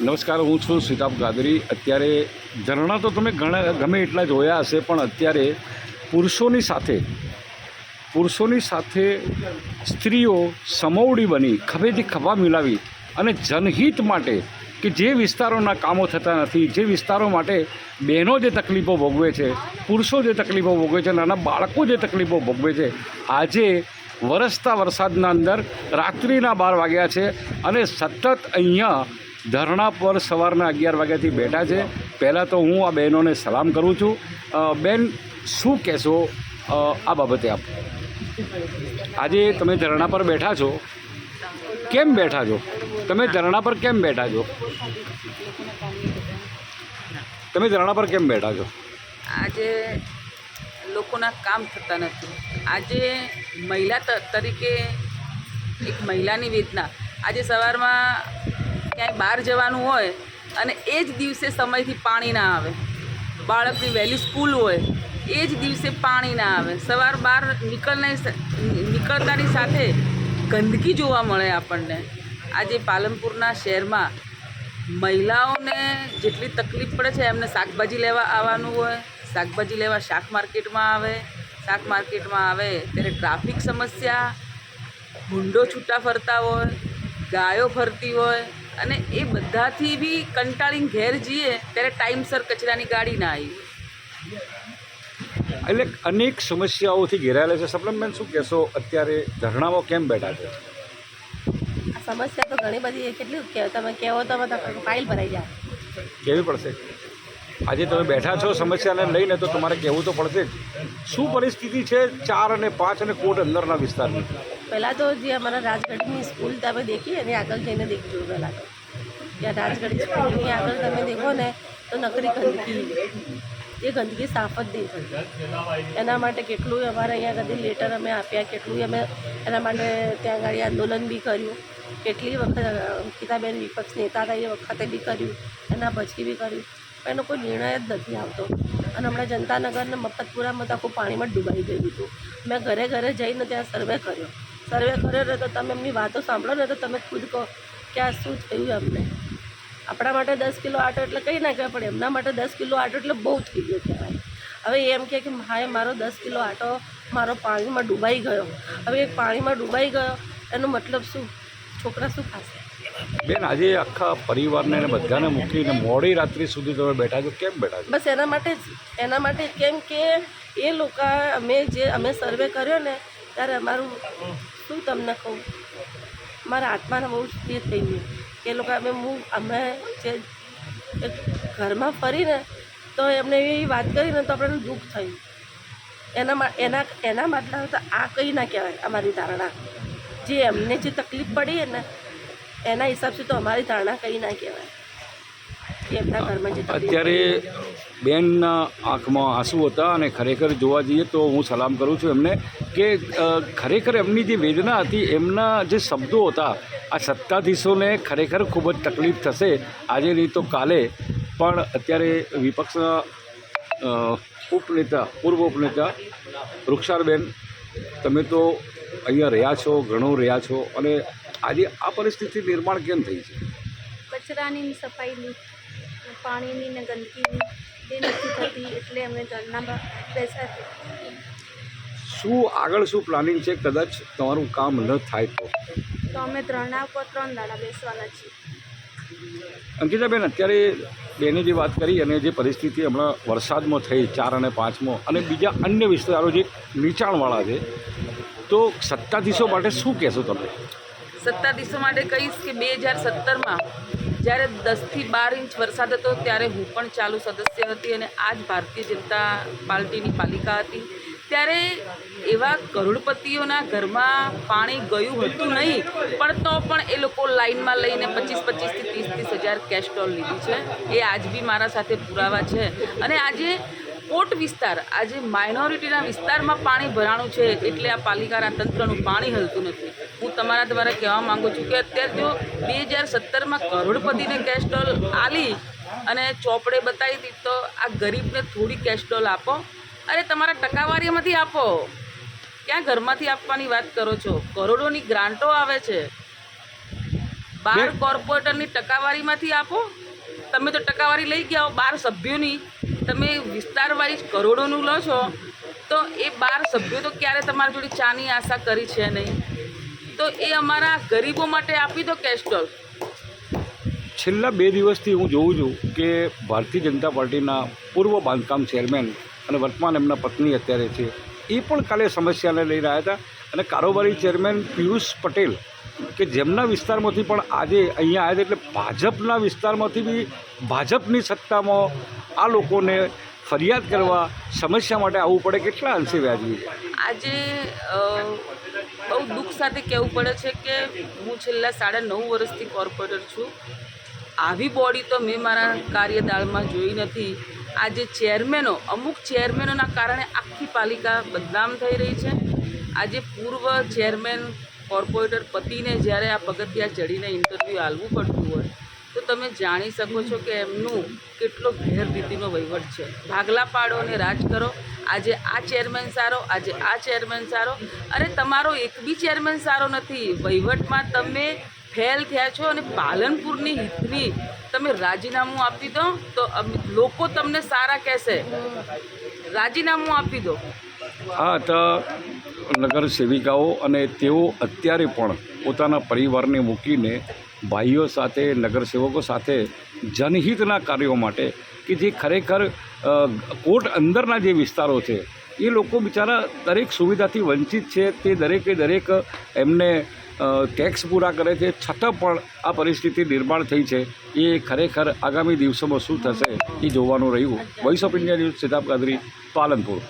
નમસ્કાર, હું છું સિતાબ ગાદરી. અત્યારે ઝરણા તો તમે ઘણા ગમે એટલા જોયા હશે, પણ અત્યારે પુરુષોની સાથે પુરુષોની સાથે સ્ત્રીઓ સમવડી બની, ખભેથી ખભા મિલાવી અને જનહિત માટે, કે જે વિસ્તારોના કામો થતા નથી, જે વિસ્તારો માટે બહેનો જે તકલીફો ભોગવે છે, પુરુષો જે તકલીફો ભોગવે છે, નાના બાળકો જે તકલીફો ભોગવે છે, આજે વરસતા વરસાદના અંદર રાત્રિના બાર વાગ્યા છે અને સતત અહીંયા ધરણા પર સવારના અગિયાર વાગ્યાથી બેઠા છે. પહેલાં તો હું આ બહેનોને સલામ કરું છું. બેન, શું કહેશો આ બાબતે આપ? આજે તમે ધરણા પર બેઠા છો. કેમ બેઠા છો? તમે ધરણા પર કેમ બેઠા છો? તમે ધરણા પર કેમ બેઠા છો? આજે લોકોના કામ થતા નથી. આજે મહિલા તરીકે એક મહિલાની વેદના. આજે સવારમાં ક્યાંય બહાર જવાનું હોય અને એ જ દિવસે સમયથી પાણી ના આવે. બાળકની વહેલી સ્કૂલ હોય, એ જ દિવસે પાણી ના આવે. સવાર બહાર નીકળનારી નીકળતાની સાથે ગંદકી જોવા મળે આપણને. આજે પાલનપુરના શહેરમાં મહિલાઓને જેટલી તકલીફ પડે છે, એમને શાકભાજી લેવા આવવાનું હોય, શાકભાજી લેવા શાક માર્કેટમાં આવે, શાક માર્કેટમાં આવે ત્યારે ટ્રાફિક સમસ્યા ભૂંડો છૂટા ફરતા હોય, ગાયો ફરતી હોય અને એ બધાથી બી કંટાળીને ઘેર જઈએ ત્યારે ટાઈમસર કચરાની ગાડી ના આવી. એટલે અનેક સમસ્યાઓથી ઘેરાયેલા છે. સપનમબેન શું કહેશો? અત્યારે ધરણામાં કેમ બેઠા છે? આ સમસ્યા તો ઘણી બધી કેટલી તમે કહેવો તો તમે ફાઇલ ભરાઈ જાય. કેવી પડશે? આજે તમે બેઠા છો સમસ્યાને લઈને તો તમારે કહેવું તો પડશે જ. શું પરિસ્થિતિ છે ચાર અને પાંચ અને કોટ અંદરના વિસ્તારની? પહેલાં તો જે અમારા રાજગઢની સ્કૂલ તમે દેખી, એની આગળ જઈને દેખજો પહેલાં તો. ત્યાં રાજગઢ સ્કૂલની આગળ તમે દેખો ને, તો નકરી ગંદકી. એ ગંદકી સાફ જ નહીં થતી એના માટે કેટલું અમારે અહીંયા કદી લેટર અમે આપ્યા, કેટલું અમે એના માટે ત્યાં આગળ આંદોલન બી કર્યું. કેટલી વખત અંકિતાબેન વિપક્ષ નેતા હતા એ વખતે બી કર્યું, એના પછી બી કર્યું. પણ એનો કોઈ નિર્ણય જ નથી આવતો. અને હમણાં જનતાનગરને મફતપુરામાં તો આખું પાણીમાં ડૂબાઈ ગયું હતું. મેં ઘરે ઘરે જઈને ત્યાં સર્વે કર્યો. સર્વે કર્યો ને તો તમે એમની વાતો સાંભળો ને તો તમે ખુદ કહો કે આ શું થયું એમને. આપણા માટે દસ કિલો આટો એટલે કંઈ ના કહેવાય પણ એમના માટે દસ કિલો આટો એટલે બહુ થઈ ગયો કહેવાય. હવે એમ કહે કે હાય મારો દસ કિલો આટો મારો પાણીમાં ડૂબાઈ ગયો. હવે એ પાણીમાં ડૂબાઈ ગયો એનો મતલબ શું? છોકરા શું ખાશે? બેન આજે આખા પરિવારને અને બધાને મૂકીને મોડી રાત્રિ સુધી તમે બેઠા છો કેમ બેઠા છો? બસ એના માટે જ એના માટે કેમ કે એ લોકો અમે જે અમે સર્વે કર્યો ને ત્યારે અમારું શું તમને કહું? મારા આત્માને બહુ સ્થિર થઈ ગયું. કે એ લોકો અમે હું અમે જે ઘરમાં ફરીને તો એમને એવી વાત કરીને તો આપણને દુઃખ થયું. એના એના એના માટલા તો આ કંઈ ના કહેવાય અમારી ધારણા. જે એમને જે તકલીફ પડી ને એના હિસાબથી તો અમારી ધારણા કંઈ ના કહેવાય. એ એમના ઘરમાં જે અત્યારે બેનના આંખમાં આંસુ હતા અને ખરેખર જોવા જઈએ તો હું સલામ કરું છું એમને કે ખરેખર એમની જે વેદના હતી, એમના જે શબ્દો હતા, આ સત્તાધીશોને ખરેખર ખૂબ જ તકલીફ થશે. આજે નહીં તો કાલે. પણ અત્યારે વિપક્ષના ઉપનેતા, પૂર્વ ઉપનેતા વૃક્ષારબેન, તમે તો અહીંયા રહ્યા છો, ઘણો રહ્યા છો અને આજે આ પરિસ્થિતિ નિર્માણ કેમ થઈ છે? કચરાની સફાઈની, પાણીની ને ગંદકીની. એ નથી થતી એટલે અમે શું આગળ શું પ્લાનિંગ છે? કદાચ તમારું કામ ન થાય તો. તો અમે ત્રણના પર ત્રણ દાડા બેસવાના છીએ. અંકિતાબેન અત્યારે બેને જે વાત કરી અને જે પરિસ્થિતિ હમણાં વરસાદમાં થઈ ચાર અને પાંચમો અને બીજા અન્ય વિસ્તારો જે નીચાણવાળા છે તો સત્તાધીશો માટે શું કહેશો તમે? સત્તાધીશો માટે કહીશ કે બે હજાર સત્તરમાં જ્યારે દસથી બાર ઇંચ વરસાદ હતો ત્યારે હું પણ ચાલુ સદસ્ય હતી અને આ જ ભારતીય જનતા પાર્ટીની પાલિકા હતી. ત્યારે એવા કરોડપતિઓના ઘરમાં પાણી ગયું હતું નહીં, પણ તો પણ એ લોકો લાઇનમાં લઈને પચીસ પચીસથી ત્રીસ ત્રીસ હજાર કેશ સ્ટોલ લીધી છે. એ આજ બી મારા સાથે પુરાવા છે. અને આજે કોટ વિસ્તાર. આજે માઇનોરિટીના વિસ્તારમાં પાણી ભરાણું છે એટલે આ પાલિકાના તંત્રનું પાણી હલતું નથી. હું તમારા દ્વારા કહેવા માગું છું કે અત્યારે જો બે હજાર સત્તરમાં કરોડપતિને કેસ્ટોલ આલી અને ચોપડે બતાવી હતી તો આ ગરીબને થોડી કેસ્ટોલ આપો અરે તમારા ટકાવારીમાંથી આપો. ક્યાં ઘરમાંથી આપવાની વાત કરો છો? કરોડોની ગ્રાન્ટો આવે છે. બાર કોર્પોરેટરની ટકાવારીમાંથી આપો. તમે તો ટકાવારી લઈ ગયા હો બાર સભ્યોની. તમે વિસ્તાર વાઇઝ કરોડોનું લો છો, તો એ બાર સભ્યો તો ક્યારે તમારા જોડે ચાની આશા કરી છે નહીં? તો એ અમારા ગરીબો માટે આપી દો કેસ્ટોલ છેલ્લા બે દિવસથી હું જોઉં છું કે ભારતીય જનતા પાર્ટીના પૂર્વ બાંધકામ ચેરમેન અને વર્તમાન એમના પત્ની અત્યારે છે, એ પણ કાલે સમસ્યાને લઈ રહ્યા હતા. અને કારોબારી ચેરમેન પિયુષ પટેલ કે જેમના વિસ્તારમાંથી પણ આજે અહીંયા આવ્યા એટલે ભાજપના વિસ્તારમાંથી બી ભાજપની સત્તામાં આ લોકોને ફરિયાદ કરવા સમસ્યા માટે આવવું પડે કેટલા અંશે વ્યાજબી? આજે બહુ દુઃખ સાથે કહેવું પડે છે કે હું છેલ્લા સાડા નવ વર્ષથી કોર્પોરેટર છું. આવી બોડી તો મેં મારા કાર્યકાળમાં જોઈ નથી. આજે ચેરમેનો અમુક ચેરમેનોના કારણે આખી પાલિકા બદનામ થઈ રહી છે. આજે પૂર્વ ચેરમેન કોર્પોરેટર પતિને જ્યારે આ પગથિયા ચડીને ઇન્ટરવ્યૂ આલવું પડતું હોય તમે જાણી શકો છો કે એમનું કેટલો ગેરરીતિનો વહીવટ છે. ભાગલા પાડો અને રાજ કરો. આજે આ ચેરમેન સારો, આજે આ ચેરમેન સારો. અરે તમારો એક બી ચેરમેન સારો નથી. વહીવટમાં તમે ફેલ થયા છો અને પાલનપુરની હિતની તમે રાજીનામું આપી દો તો લોકો તમને સારા કહેશે. રાજીનામું આપી દો. હા, તો નગર સેવિકાઓ અને તેઓ અત્યારે પણ પોતાના પરિવારને મૂકીને ભાઈઓ સાથે, નગરસેવકો સાથે જનહિતના કાર્યો માટે કે જે ખરેખર કોર્ટ અંદરના જે વિસ્તારો છે, એ લોકો બિચારા દરેક સુવિધાથી વંચિત છે. તે દરેકે દરેક એમને ટેક્સ પૂરા કરે છે. છતાં પણ આ પરિસ્થિતિ નિર્માણ થઈ છે. એ ખરેખર આગામી દિવસોમાં શું થશે એ જોવાનું રહ્યું. Voice of India news Siddharth Gadri Palanpur.